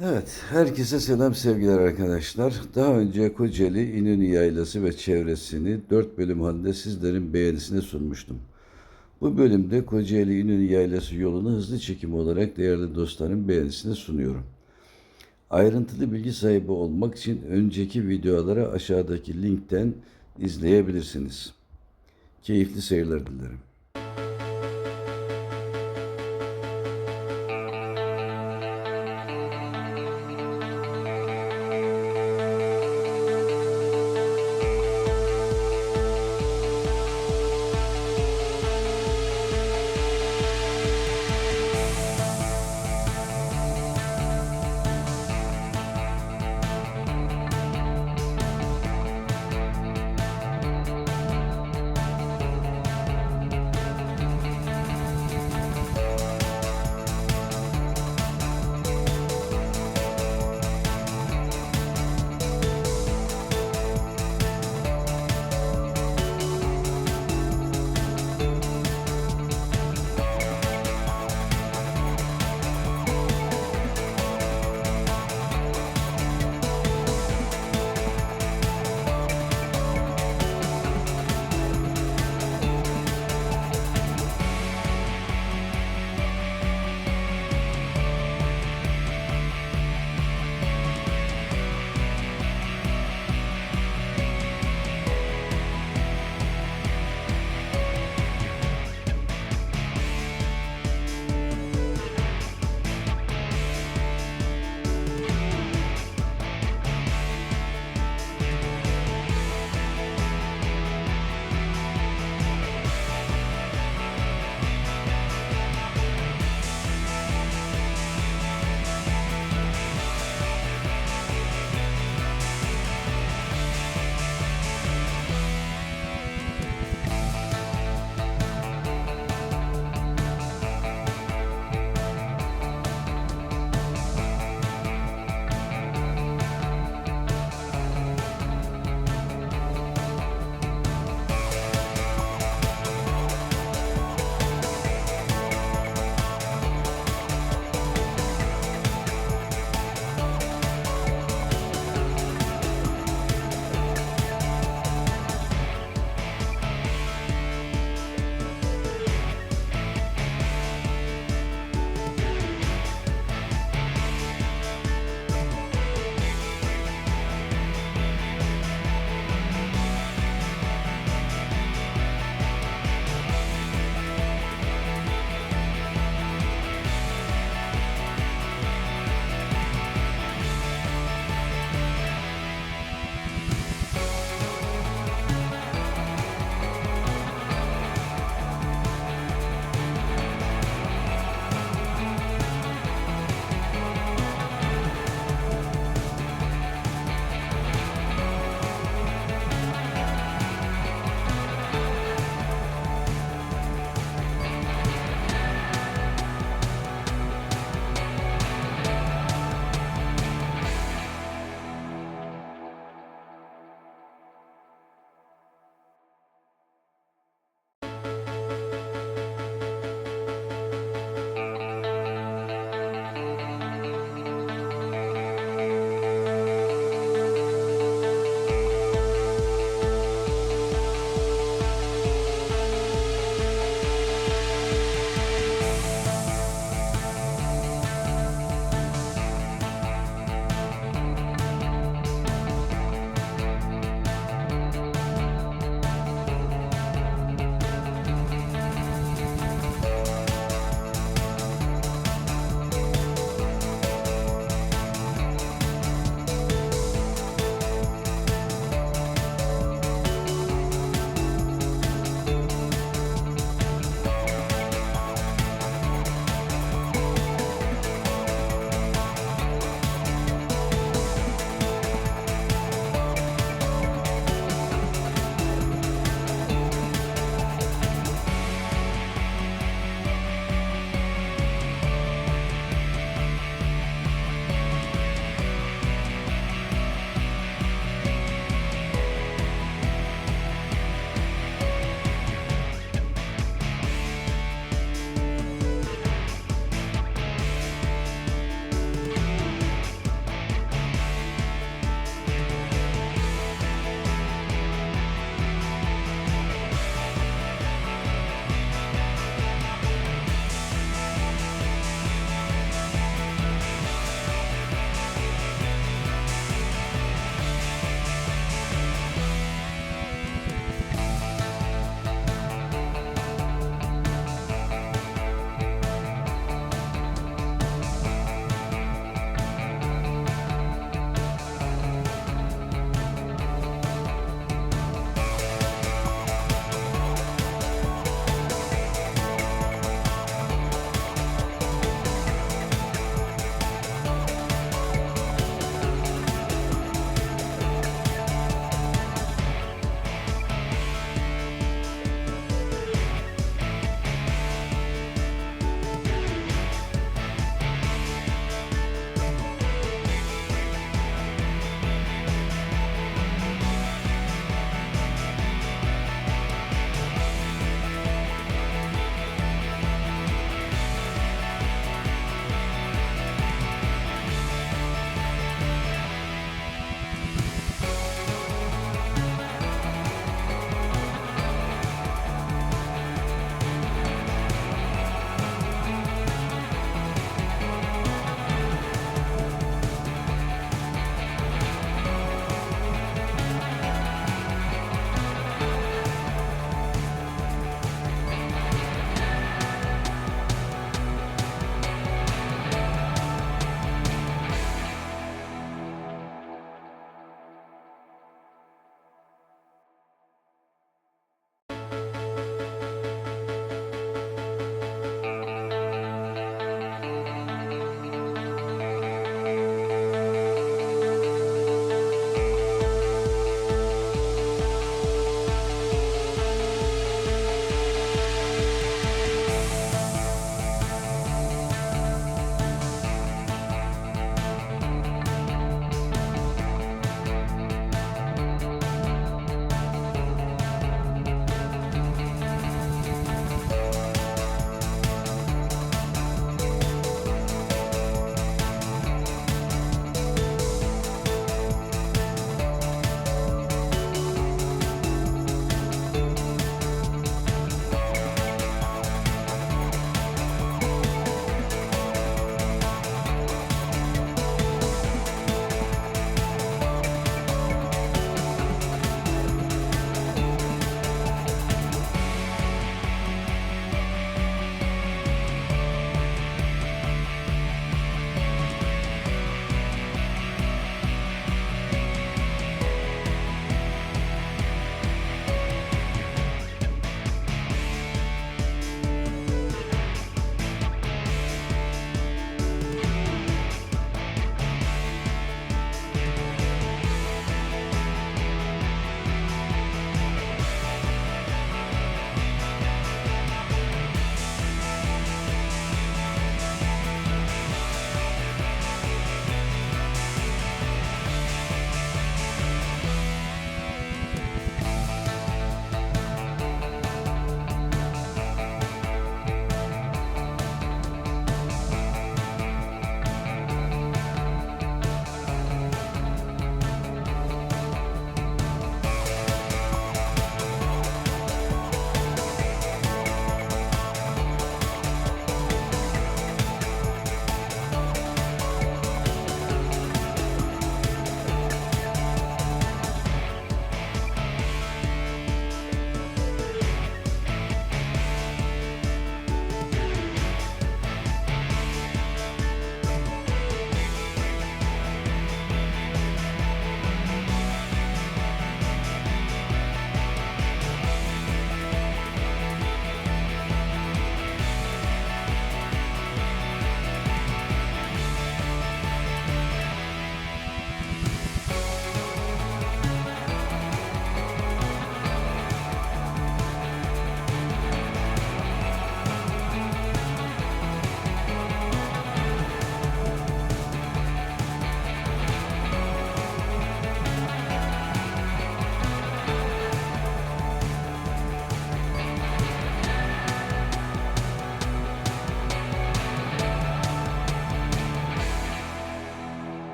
Evet, herkese selam sevgiler arkadaşlar. Daha önce Kocaeli İnönü Yaylası ve çevresini dört bölüm halinde sizlerin beğenisine sunmuştum. Bu bölümde Kocaeli İnönü Yaylası yolunu hızlı çekim olarak değerli dostların beğenisine sunuyorum. Ayrıntılı bilgi sahibi olmak için önceki videoları aşağıdaki linkten izleyebilirsiniz. Keyifli seyirler dilerim.